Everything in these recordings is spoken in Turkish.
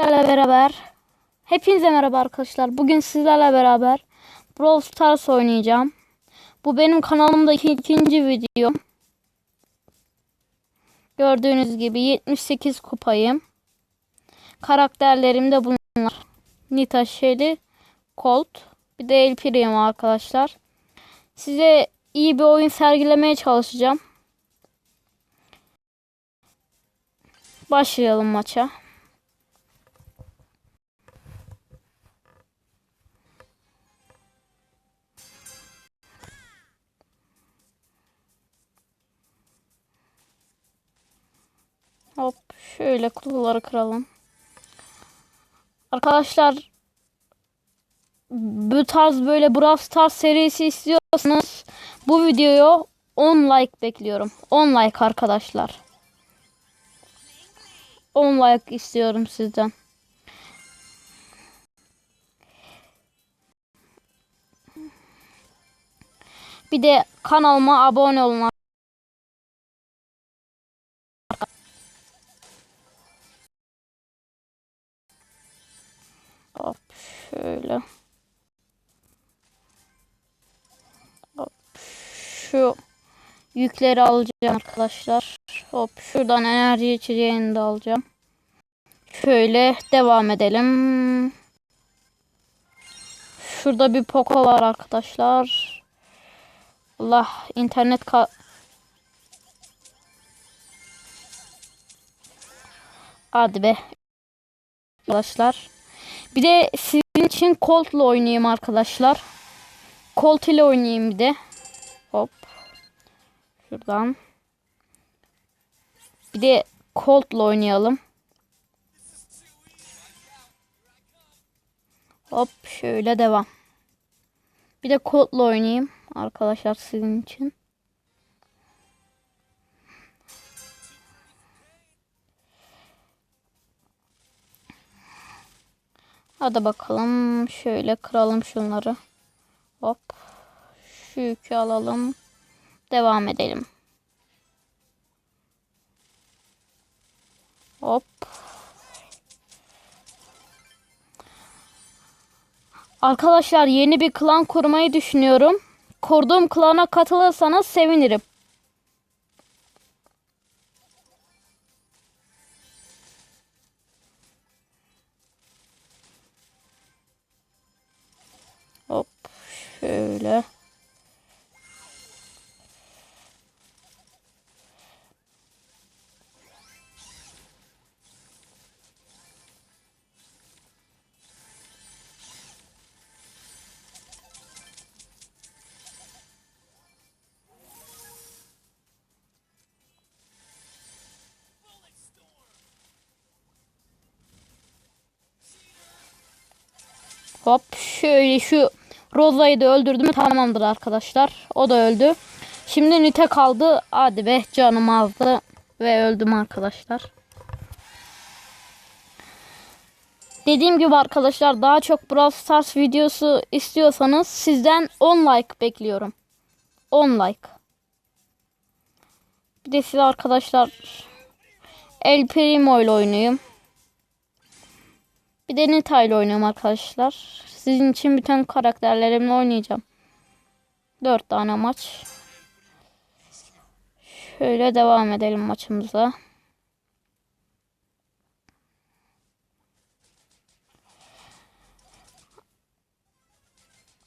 sizlerle beraber Hepinize merhaba arkadaşlar. Bugün sizlerle beraber Brawl Stars oynayacağım. Bu benim kanalımdaki ikinci videom. Gördüğünüz gibi 78 kupayım. Karakterlerim de bunlar. Nita Shelly, Colt, bir de El Primo arkadaşlar. Size iyi bir oyun sergilemeye çalışacağım. Başlayalım maça. Şöyle kutuları kıralım. Arkadaşlar bu tarz böyle Brawl Stars serisi istiyorsanız bu videoyu 10 like bekliyorum. 10 like arkadaşlar. 10 like istiyorum sizden. Bir de kanalıma abone olun Hop şöyle. Hop şu yükleri alacağım arkadaşlar. Hop şuradan enerji içeceğini de alacağım. Şöyle devam edelim. Şurada bir Poco var arkadaşlar. Allah internet ka Hadi be. Arkadaşlar. Bir de sizin için Colt'la oynayayım arkadaşlar. Colt ile oynayayım bir de. Hop. Şuradan. Bir de Colt'la oynayalım. Hop şöyle devam. Bir de Colt'la oynayayım arkadaşlar sizin için. Hadi bakalım. Şöyle kıralım şunları. Hop. Şu yükü alalım. Devam edelim. Hop. Arkadaşlar yeni bir klan kurmayı düşünüyorum. Kurduğum klana katılırsanız sevinirim. Şöyle. Hop şöyle şu Roza'yı da öldürdüm tamamdır arkadaşlar. O da öldü. Şimdi Nite kaldı. Hadi be canım azdı. Ve öldüm arkadaşlar. Dediğim gibi arkadaşlar daha çok Brawl Stars videosu istiyorsanız sizden 10 like bekliyorum. 10 like. Bir de size arkadaşlar El Primo ile oynayayım. Bir de Nita ile oynuyorum arkadaşlar. Sizin için bütün karakterlerimle oynayacağım. 4 tane maç. Şöyle devam edelim maçımıza.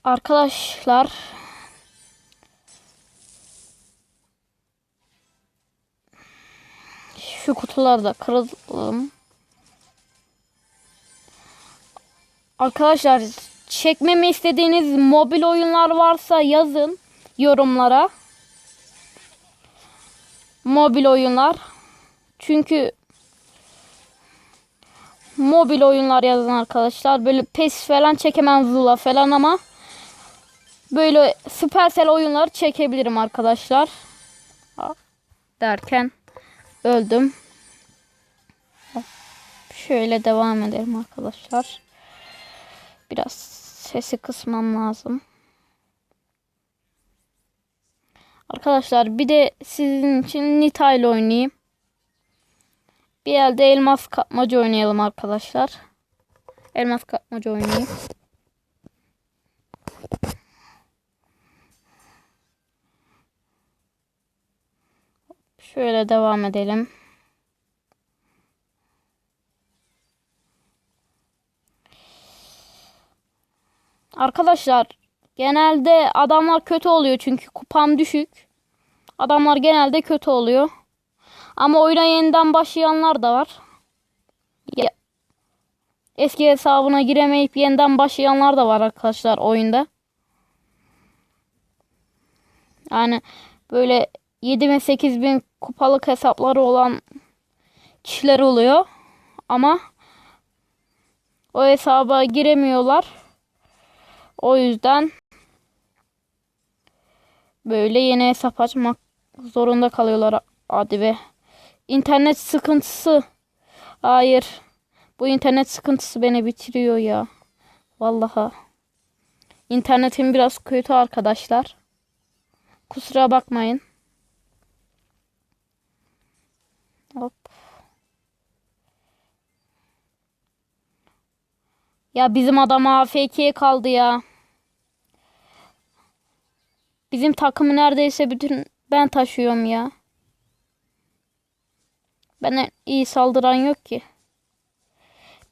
Arkadaşlar şu kutuları da kıralım. Arkadaşlar çekmemi istediğiniz mobil oyunlar varsa yazın yorumlara. Mobil oyunlar. Çünkü mobil oyunlar yazın arkadaşlar. Böyle PES falan çekemem Zula falan ama böyle Supercell oyunları çekebilirim arkadaşlar. Derken öldüm. Şöyle devam edelim arkadaşlar. Biraz sesi kısmam lazım. Arkadaşlar bir de sizin için Nita ile oynayayım. Bir elde elmas kapmaca oynayalım arkadaşlar. Elmas kapmaca oynayayım. Şöyle devam edelim. Arkadaşlar genelde adamlar kötü oluyor çünkü kupam düşük. Adamlar genelde kötü oluyor. Ama oyuna yeniden başlayanlar da var. Ya- Eski hesabına giremeyip yeniden başlayanlar da var arkadaşlar oyunda. Yani böyle 7 bin 8 bin kupalık hesapları olan kişiler oluyor. Ama o hesaba giremiyorlar. O yüzden böyle yeni hesap açmak zorunda kalıyorlar. Hadi be. İnternet sıkıntısı. Hayır. Bu internet sıkıntısı beni bitiriyor ya. Vallahi. İnternetim biraz kötü arkadaşlar. Kusura bakmayın. Ya bizim adam AFK'ye kaldı ya. Bizim takımı neredeyse bütün ben taşıyorum ya. Bana iyi saldıran yok ki.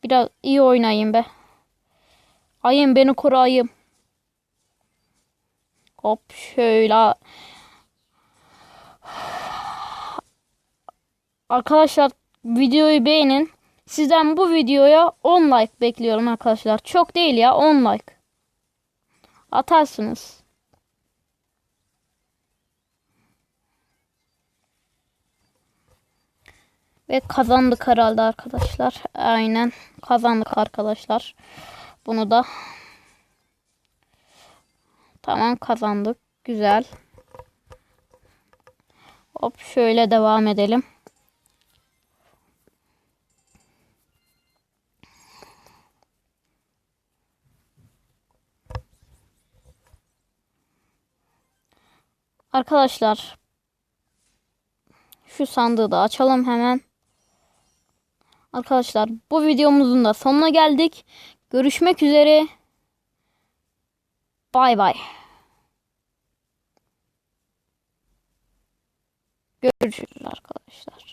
Biraz iyi oynayayım be. Ayım beni koru ayım. Hop şöyle. Arkadaşlar videoyu beğenin. Sizden bu videoya 10 like bekliyorum arkadaşlar. Çok değil ya 10 like. Atarsınız. Ve kazandık herhalde arkadaşlar. Aynen kazandık arkadaşlar. Bunu da tamam kazandık. Güzel. Hop şöyle devam edelim. Arkadaşlar şu sandığı da açalım hemen. Arkadaşlar bu videomuzun da sonuna geldik. Görüşmek üzere. Bay bay. Görüşürüz arkadaşlar.